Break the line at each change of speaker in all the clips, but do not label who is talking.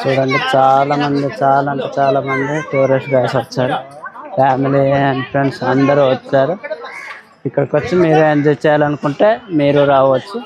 చూడండి చాలా మంది చాలా అంటే చాలా మంది టూరిస్ట్ గైస్ వచ్చారు. ఫ్యామిలీ అండ్ ఫ్రెండ్స్ అందరూ వచ్చారు. ఇక్కడికి వచ్చి మీరు ఎంజాయ్ చేయాలనుకుంటే మీరు రావచ్చు.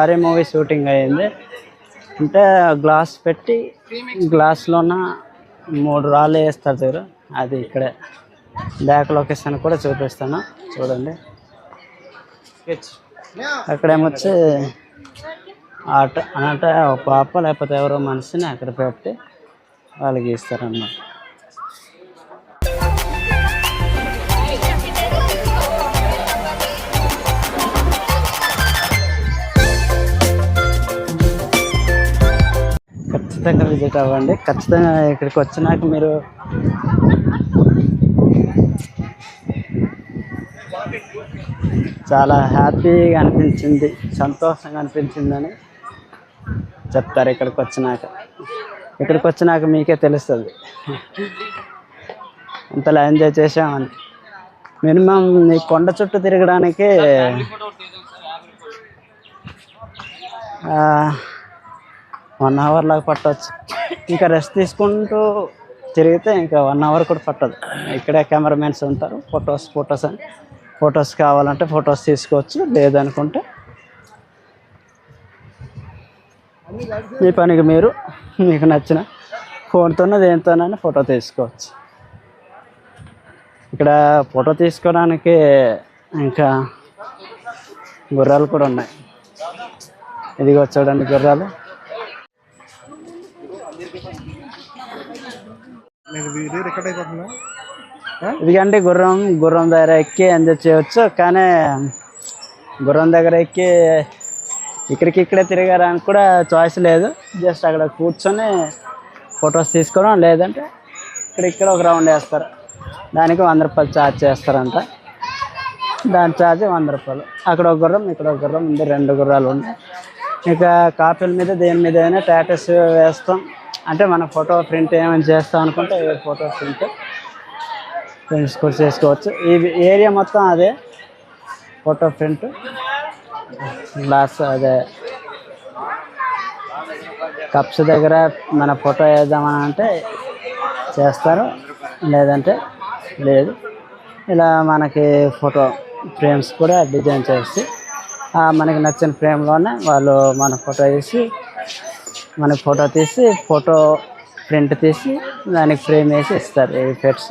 వచ్చి మూవీ షూటింగ్ అయింది. అంటే గ్లాస్ పెట్టి గ్లాస్లోన మూడు రాళ్ళు వేస్తారు చూడు. అది ఇక్కడే. బ్యాక్ లొకేషన్ కూడా చూపిస్తాను. చూడండి. అక్కడేమొచ్చి ఆట అంటే ఒక పాప లేకపోతే ఎవరో మనిషిని అక్కడ పెట్టి వాళ్ళకి ఇస్తారన్నమాట. ఖచ్చితంగా విజిట్ అవ్వండి. ఖచ్చితంగా ఇక్కడికి వచ్చినాక మీరు చాలా హ్యాపీగా అనిపించింది సంతోషంగా అనిపించిందని చెప్తారు ఇక్కడికి వచ్చినాక. ఇక్కడికి వచ్చినాక మీకే తెలుస్తుంది. అంతలా ఎంజాయ్ చేసామని మినిమం ఈ కొండ చుట్టూ తిరగడానికి వన్ అవర్ లాగా పట్టవచ్చు ఇంకా రెస్ట్ తీసుకుంటూ తిరిగితే ఇంకా వన్ అవర్ కూడా పట్టదు. ఇక్కడే కెమెరామెన్స్ ఉంటారు ఫొటోస్ ఫొటోస్ అని. ఫొటోస్ కావాలంటే ఫొటోస్ తీసుకోవచ్చు లేదనుకుంటే. మీ పనికి మీరు మీకు నచ్చిన ఫోన్తోనో దేనితోనైనా ఫోటో తీసుకోవచ్చు. ఇక్కడ ఫోటో తీసుకోవడానికి ఇంకా గుర్రాలు కూడా ఉన్నాయి. ఇదిగో చూడండి గుర్రాలు. ఎందుకంటే గుర్రం గుర్రం దగ్గర ఎక్కి ఎంజాయ్ చేయవచ్చు కానీ గుర్రం దగ్గర ఎక్కి ఇక్కడికి ఇక్కడే తిరగడానికి కూడా చాయిస్ లేదు. జస్ట్ అక్కడ కూర్చొని ఫొటోస్ తీసుకోవడం లేదంటే ఇక్కడ ఇక్కడ ఒక రౌండ్ వేస్తారు. దానికి వంద రూపాయలు ఛార్జ్ చేస్తారంట. దాని ఛార్జ్ వంద రూపాయలు. అక్కడ ఒక గుర్రం ఇక్కడ ఒక గుర్రం ఉంది రెండు గుర్రాలు ఉన్నాయి. ఇక కాఫీల మీద దేని మీద అయినా టాటస్ వేస్తాం. అంటే మన ఫోటో ప్రింట్ ఏమైనా చేస్తాం అనుకుంటే ఫోటో ప్రింట్ ప్రింట్స్ కూడా చేసుకోవచ్చు. ఈ ఏరియా మొత్తం అదే ఫోటో ప్రింట్. గ్లాస్ అదే. కప్స్ దగ్గర మన ఫోటో వేద్దామని అంటే చేస్తారు. లేదంటే లేదు. ఇలా మనకి ఫోటో ఫ్రేమ్స్ కూడా డిజైన్ చేసి మనకి నచ్చిన ఫ్రేమ్లోనే వాళ్ళు మన ఫోటో వేసి మనకి ఫోటో తీసి ఫోటో ప్రింట్ తీసి దానికి ఫ్రేమ్ వేసి ఇస్తారు ఈ పెట్స్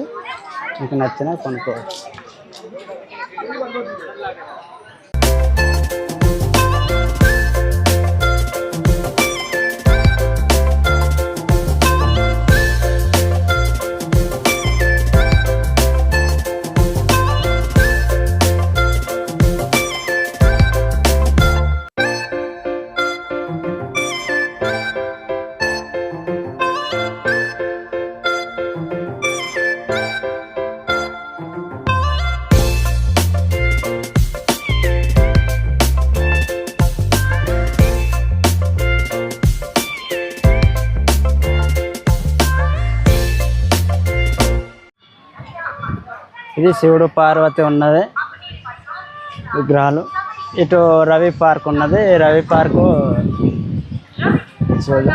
మీకు నచ్చిన కొనుక్కోవచ్చు. ఇది శివుడు పార్వతి ఉన్నది విగ్రహాలు. ఇటు రవి పార్క్ ఉన్నది. రవి పార్కు చూడు.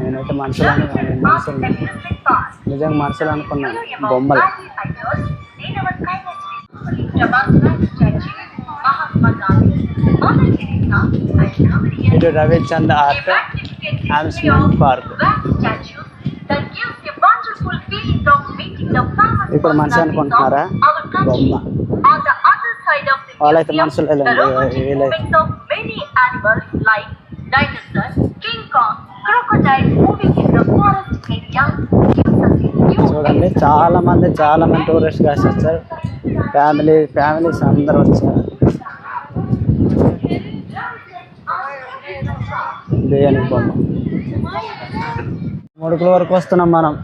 నేనైతే మనుషులు మనుషులు నిజంగా మనుషులు అనుకున్నాను. బొమ్మలు. ఇటు రవిచంద్ ఆర్ట్ అమ్యూస్మెంట్ పార్క్ ఇప్పుడు మనిషి అనుకుంటున్నారా బొమ్మ వాళ్ళైతే మనుషులు వెళ్ళండి వీళ్ళైతే
many animals like dinosaur, King Kong, Crocodile moving in the forest area gives us a new
చూడండి చాలా మంది చాలా మంది టూరిస్ట్ గాస్ వచ్చారు ఫ్యామిలీ ఫ్యామిలీస్ అందరూ వచ్చారు దేనికి బొమ్మ ముడుకుల వరకు వస్తున్నాం మనం.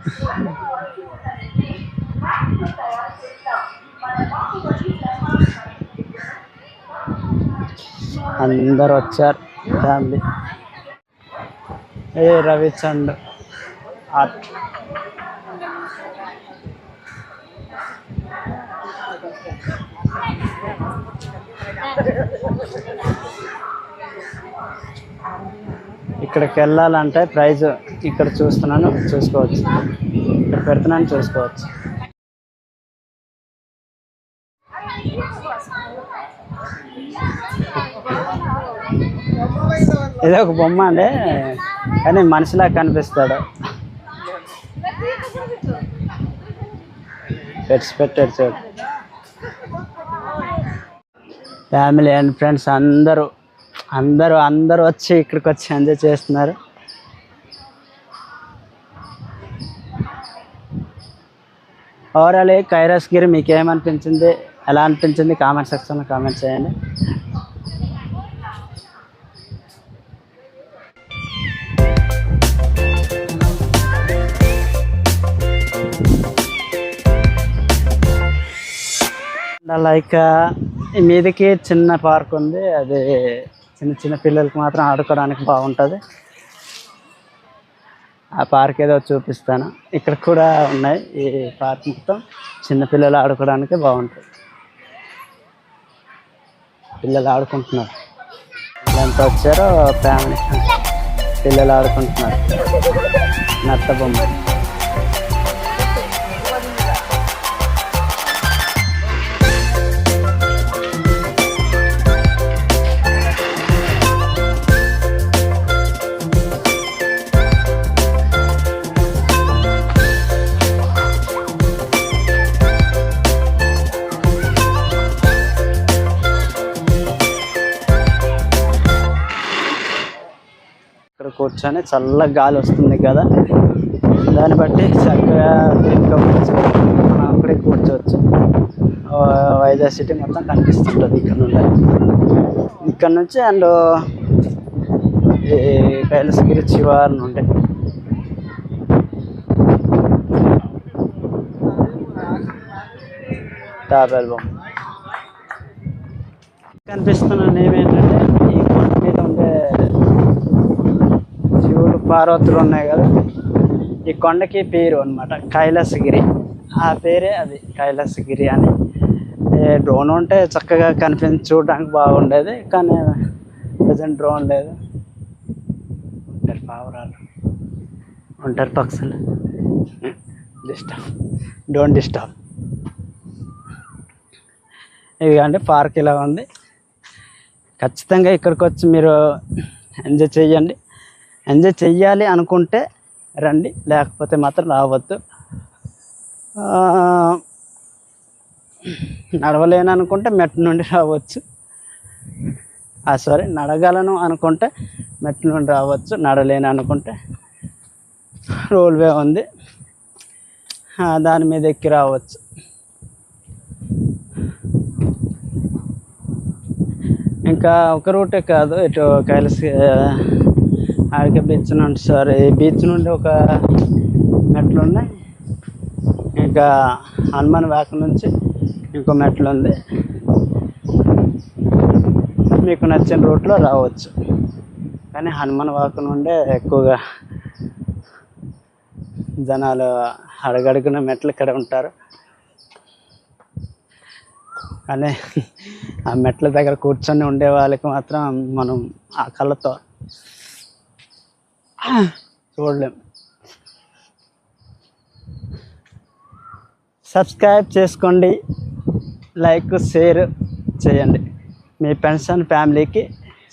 అందరు వచ్చారు ఫ్యామిలీ. ఏ రవిచంద్ ఆర్ట్. ఇక్కడికి వెళ్ళాలంటే ప్రైజ్ ఇక్కడ చూస్తున్నాను చూసుకోవచ్చు. ఇక్కడ పెడుతున్నాను చూసుకోవచ్చు. ఇది ఒక బొమ్మ అండి కానీ మనిషిలా కనిపిస్తాడు. పెట్స్ పెట్టాడు చూడు. ఫ్యామిలీ అండ్ ఫ్రెండ్స్ అందరూ అందరూ అందరూ వచ్చి ఇక్కడికి వచ్చి ఎంజాయ్ చేస్తున్నారు. ఓవరాల్ కైరాస్ గిరి మీకు ఏమనిపించింది ఎలా అనిపించింది? కామెంట్ సెక్షన్లో కామెంట్ చేయండి. లైక్ ఈ మీదకి చిన్న పార్క్ ఉంది. అది చిన్న చిన్న పిల్లలకి మాత్రం ఆడుకోవడానికి బాగుంటుంది. ఆ పార్క్ ఏదో చూపిస్తాను. ఇక్కడ కూడా ఉన్నాయి ఈ పార్క్ మొత్తం. చిన్నపిల్లలు ఆడుకోవడానికి బాగుంటుంది. పిల్లలు ఆడుకుంటున్నారు. ఎంత వచ్చారో ఫ్యామిలీ. పిల్లలు ఆడుకుంటున్నారు. నత్త బొమ్మ. కూర్చొని చల్ల గాలి వస్తుంది కదా. దాన్ని బట్టి చక్కగా మనం అక్కడే కూర్చోవచ్చు. వైజాగ్ సిటీ మొత్తం కనిపిస్తుంటుంది ఇక్కడ నుండి. ఇక్కడ నుంచి అండ్ ఈ కైలాసగిరి శివారు నుండి. తాబేల్ కనిపిస్తున్న నేమ్ ఏంటంటే ఈ కొండ మీద ఉండే పార్వతులు ఉన్నాయి కదా. ఈ కొండకి పేరు అన్నమాట కైలాసగిరి. ఆ పేరే అది కైలాసగిరి అని. డ్రోన్ ఉంటే చక్కగా కనిపించి చూడడానికి బాగుండేది కానీ ప్రజెంట్ డ్రోన్ లేదు. ఉంటారు పావురాలు. ఉంటారు పక్షులు. డిస్టర్బ్. Don't disturb. ఇది అంటే పార్క్ ఇలా ఉంది. ఖచ్చితంగా ఇక్కడికి వచ్చి మీరు ఎంజాయ్ చేయండి ఎంజాయ్ చెయ్యాలి అనుకుంటే రండి లేకపోతే మాత్రం రావద్దు. నడవలేను అనుకుంటే మెట్టు నుండి రావచ్చు. సారీ నడగలను అనుకుంటే మెట్టు నుండి రావచ్చు నడలేను అనుకుంటే రోల్వే ఉంది. దాని మీద ఎక్కి రావచ్చు. ఇంకా ఒక రూటే కాదు ఇటు కైలాస ఆడిక బీచ్ నుండి సారీ బీచ్ నుండి ఒక మెట్లు ఉన్నాయి. ఇంకా హనుమాన్ వాక నుంచి ఇంకో మెట్లు ఉంది. మీకు నచ్చిన రూట్లో రావచ్చు. కానీ హనుమాన్ వాక నుండే ఎక్కువగా జనాలు అడగడుగున మెట్లు ఇక్కడ ఉంటారు. కానీ ఆ మెట్ల దగ్గర కూర్చొని ఉండే వాళ్ళకి మాత్రం మనం ఆ కళ్ళతో చూడలేం. సబ్స్క్రైబ్ చేసుకోండి. లైక్ షేర్ చేయండి. మీ ఫ్రెండ్స్ అండ్ ఫ్యామిలీకి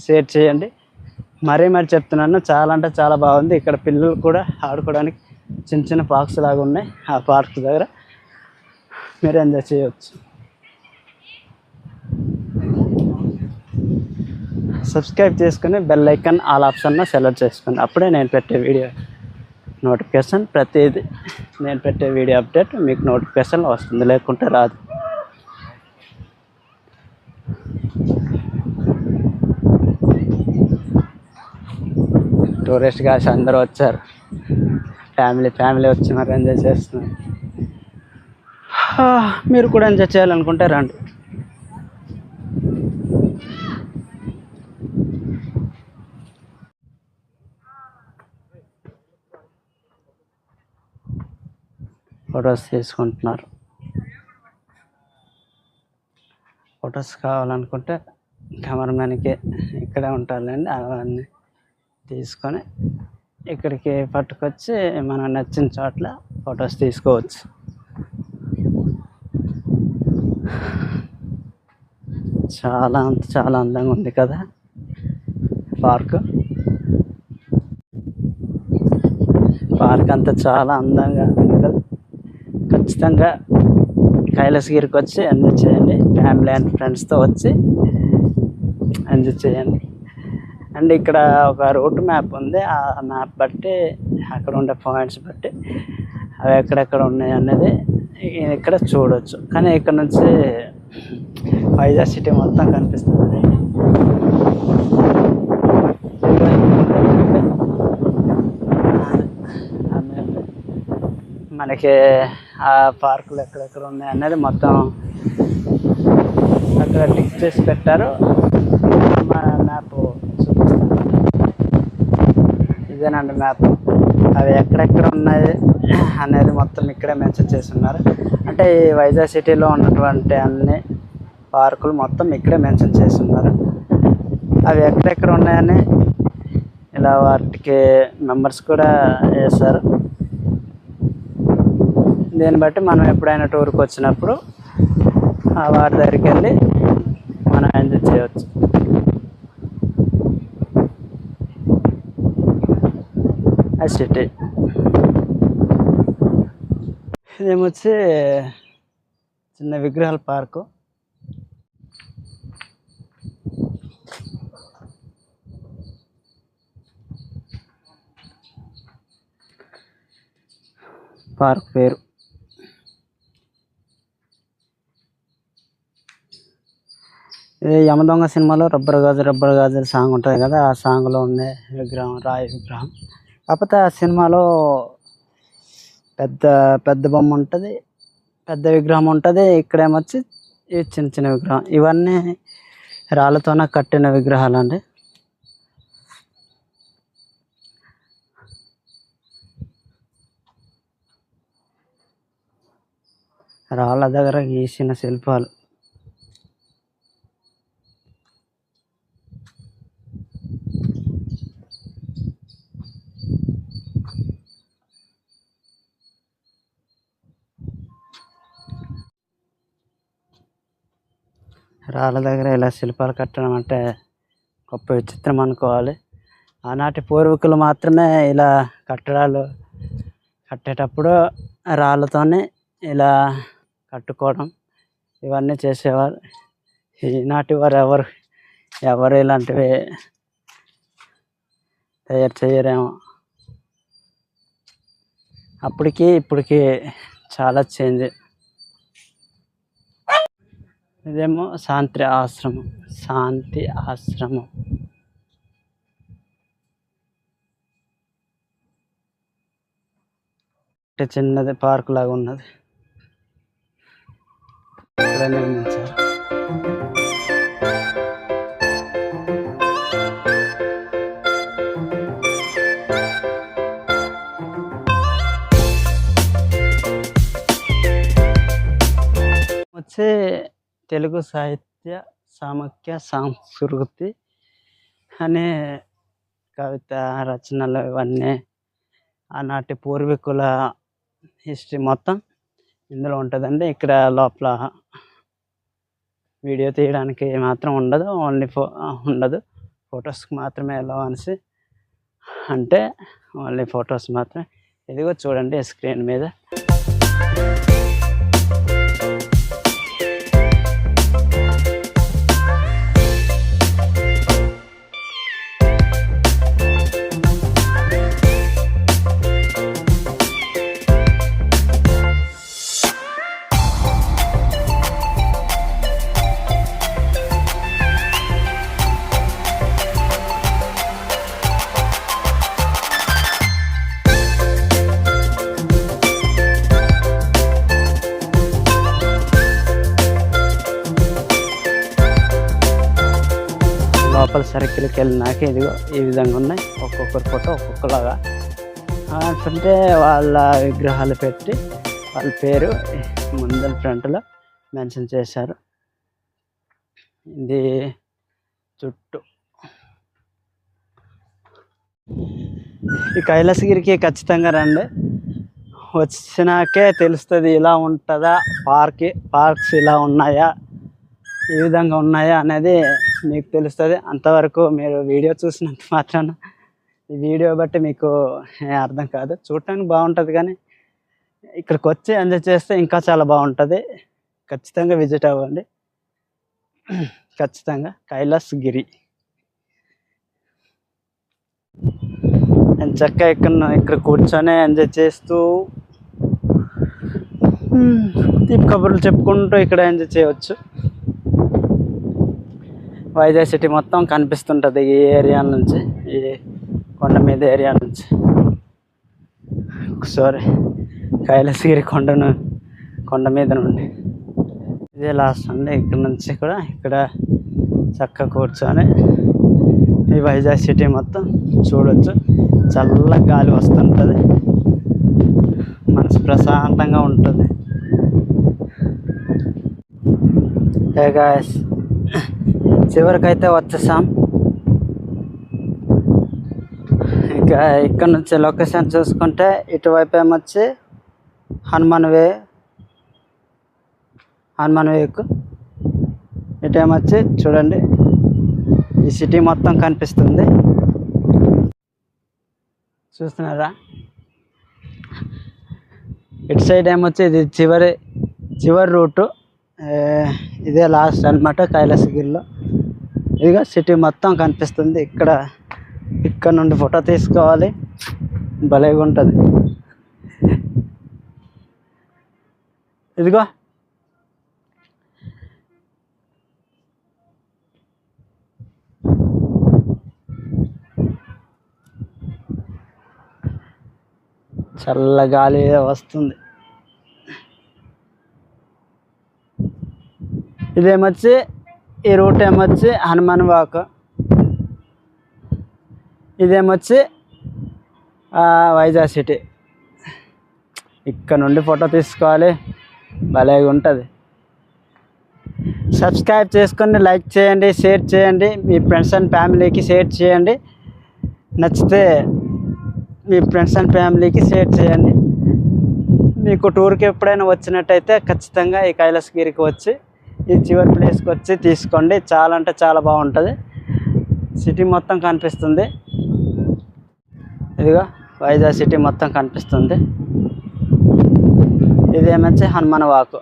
షేర్ చేయండి. మరీ మరి చెప్తున్నాను చాలా అంటే చాలా బాగుంది. ఇక్కడ పిల్లలు కూడా ఆడుకోవడానికి చిన్న చిన్న పార్క్స్ లాగా ఉన్నాయి. ఆ పార్క్ దగ్గర మీరు ఎంజాయ్ చేయవచ్చు సబ్స్క్రైబ్ చేసుకుని bell icon all option select చేసుకుని అప్పుడే నేను పెట్టే వీడియో నోటిఫికేషన్ ప్రతిదీ నేను పెట్టే వీడియో అప్డేట్ మీకు నోటిఫికేషన్ వస్తుంది లేకుంటే రాదు. టూరిస్ట్ గాస్ అందరూ వచ్చారు. ఫ్యామిలీ ఫ్యామిలీ వచ్చి మరి ఎంజాయ్ చేస్తున్నారు. మీరు కూడా ఎంజాయ్ చేయాలనుకుంటే రండి. ఫొటోస్ తీసుకుంటున్నారు. ఫొటోస్ కావాలనుకుంటే కెమెరామెన్కి ఇక్కడే ఉంటారులేండి. అవన్నీ తీసుకొని ఇక్కడికి పట్టుకొచ్చి మనం నచ్చిన చోట్ల ఫొటోస్ తీసుకోవచ్చు. చాలా అంత చాలా అందంగా ఉంది కదా పార్క్. పార్క్ అంతా చాలా అందంగా ఉంది కదా. ఖచ్చితంగా కైలాసగిరికి వచ్చి ఎంజాయ్ చేయండి. ఫ్యామిలీ అండ్ ఫ్రెండ్స్తో వచ్చి ఎంజాయ్ చేయండి. అండ్ ఇక్కడ ఒక రూట్ మ్యాప్ ఉంది. ఆ మ్యాప్ బట్టి అక్కడ ఉండే పాయింట్స్ బట్టి అవి ఎక్కడెక్కడ ఉన్నాయి అనేది ఇక్కడ చూడవచ్చు కానీ ఇక్కడ నుంచి వైజాగ్ సిటీ మొత్తం కనిపిస్తుంది. మనకి ఆ పార్కులు ఎక్కడెక్కడ ఉన్నాయి అనేది మొత్తం అక్కడ టిక్ చేసి పెట్టారు. మా మ్యాప్ చూపిస్తాను. ఇదేనండి మ్యాప్. అవి ఎక్కడెక్కడ ఉన్నాయి అనేది మొత్తం ఇక్కడే మెన్షన్ చేసి ఉన్నారు. అంటే ఈ వైజాగ్ సిటీలో ఉన్నటువంటి అన్ని పార్కులు మొత్తం ఇక్కడే మెన్షన్ చేసి ఉన్నారు. అవి ఎక్కడెక్కడ ఉన్నాయని ఇలా వాటికి మెంబర్స్ కూడా వేశారు. దీన్ని బట్టి మనం ఎప్పుడైనా టూర్కి వచ్చినప్పుడు ఆ వారి దగ్గరికి వెళ్ళి మనం ఎంజాయ్ చేయవచ్చు సిటీ. ఇదేమొచ్చి చిన్న విగ్రహాల పార్కు. పార్క్ పేరు. యమదొంగ సినిమాలో రబ్బర్ గాజు రబ్బర్ గాజు సాంగ్ ఉంటుంది కదా ఆ సాంగ్లో ఉండే విగ్రహం రాయి విగ్రహం. కాకపోతే ఆ సినిమాలో పెద్ద పెద్ద బొమ్మ ఉంటుంది పెద్ద విగ్రహం ఉంటుంది ఇక్కడేమొచ్చి ఈ చిన్న చిన్న విగ్రహం. ఇవన్నీ రాళ్ళతోన కట్టిన విగ్రహాలు అండి రాళ్ళ దగ్గర గీసిన శిల్పాలు. రాళ్ళ దగ్గర ఇలా శిల్పాలు కట్టడం అంటే గొప్ప విచిత్రం అనుకోవాలి. ఆనాటి పూర్వీకులు మాత్రమే ఇలా కట్టడాలు కట్టేటప్పుడు రాళ్ళతోనే ఇలా కట్టుకోవడం ఇవన్నీ చేసేవారు. ఈనాటి వారు ఎవరు ఎవరు ఇలాంటివి తయారు చేయరేమో. అప్పటికి ఇప్పటికి చాలా చేంజ్. ఇదేమో శాంతి ఆశ్రమం శాంతి ఆశ్రమం. అంటే చిన్నది పార్క్ లాగా ఉన్నది. నిర్మించారు. వచ్చే తెలుగు సాహిత్య సామఖ్య సంస్కృతి అనే కవిత రచనలు ఇవన్నీ ఆనాటి పూర్వీకుల హిస్టరీ మొత్తం ఇందులో ఉంటుందండి. ఇక్కడ లోపల వీడియో తీయడానికి మాత్రం ఉండదు ఓన్లీ ఫో ఉండదు. ఫొటోస్కి మాత్రమే ఎలా అనేసి అంటే ఓన్లీ ఫొటోస్ మాత్రమే. ఇదిగో చూడండి స్క్రీన్ మీద. వెళ్ళి నాకే ఇదిగో ఈ విధంగా ఉన్నాయి. ఒక్కొక్కరి ఫోటో ఒక్కొక్కలాగా. అంటే వాళ్ళ విగ్రహాలు పెట్టి వాళ్ళ పేరు ముందర ఫ్రంట్లో మెన్షన్ చేశారు. ఇది చుట్టూ. ఈ కైలాసగిరికి ఖచ్చితంగా రండి. వచ్చినాకే తెలుస్తుంది ఇలా ఉంటుందా? పార్క్ పార్క్స్ ఇలా ఉన్నాయా? ఈ విధంగా ఉన్నాయా అనేది మీకు తెలుస్తుంది. అంతవరకు మీరు వీడియో చూసినంత మాత్రాన ఈ వీడియో బట్టి మీకు అర్థం కాదు. చూడటానికి బాగుంటుంది కానీ ఇక్కడికి వచ్చి ఎంజాయ్ చేస్తే ఇంకా చాలా బాగుంటుంది. ఖచ్చితంగా విజిట్ అవ్వండి. ఖచ్చితంగా కైలాస్ గిరి. నేను చక్కగా ఇక్కడ ఇక్కడ కూర్చొని ఎంజాయ్ చేస్తూ తీపి కబుర్లు చెప్పుకుంటూ ఇక్కడ ఎంజాయ్ చేయవచ్చు. వైజాగ్ సిటీ మొత్తం కనిపిస్తుంటుంది ఈ ఏరియా నుంచి ఈ కొండ మీద ఏరియా నుంచి. సారీ కైలాసగిరి కొండను కొండ మీద నుండి. ఇదే లాస్ట్ అండి ఇక్కడ నుంచి కూడా ఇక్కడ చక్కగా కూర్చొని ఈ వైజాగ్ సిటీ మొత్తం చూడొచ్చు. చల్ల గాలి వస్తుంటుంది. మనసు ప్రశాంతంగా ఉంటుంది. ఏ గాయస్ చివరికైతే వచ్చేసాం. ఇంకా ఇక్కడ నుంచి లొకేషన్ చూసుకుంటే ఇటువైపు ఏమొచ్చి హనుమాన్ వే హనుమాన్ వేకు. ఇటేమొచ్చి చూడండి ఈ సిటీ మొత్తం కనిపిస్తుంది. చూస్తున్నారా? ఇటు సైడ్ ఏమొచ్చి ఇది చివరి చివరి రూటు. ఇదే లాస్ట్ అనమాట కైలాసగిరిలో. ఇదిగో సిటీ మొత్తం కనిపిస్తుంది. ఇక్కడ ఇక్కడ నుండి ఫోటో తీసుకోవాలి. భలేగా ఉంటుంది. ఇదిగో. చల్ల గాలి వస్తుంది. ఇదేమొచ్చి? ఈ రూట్ ఏమొచ్చి హనుమాన్ వాక్ ఇదేమొచ్చి వైజాగ్ సిటీ. ఇక్కడ నుండి ఫోటో తీసుకోవాలి. భలేగా ఉంటుంది సబ్స్క్రైబ్ చేసుకొని లైక్ చేయండి షేర్ చేయండి. మీ ఫ్రెండ్స్ అండ్ ఫ్యామిలీకి షేర్ చేయండి. నచ్చితే మీ ఫ్రెండ్స్ అండ్ ఫ్యామిలీకి షేర్ చేయండి. మీకు టూర్కి ఎప్పుడైనా వచ్చినట్టయితే ఖచ్చితంగా ఈ కైలాసగిరికి వచ్చి ఈ చివరి ప్లేస్కి వచ్చి తీసుకోండి. చాలా అంటే చాలా బాగుంటుంది. సిటీ మొత్తం కనిపిస్తుంది. ఇదిగో వైజాగ్ సిటీ మొత్తం కనిపిస్తుంది. ఇది ఏమొచ్చి? హనుమాన్ వాకు.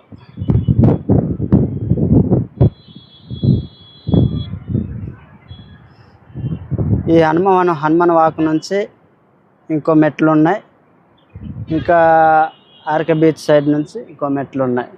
ఈ హనుమాన్ హనుమాన్ వాక్ నుంచి ఇంకో మెట్లు ఉన్నాయి. ఇంకా ఆర్కే బీచ్ సైడ్ నుంచి ఇంకో మెట్లు ఉన్నాయి.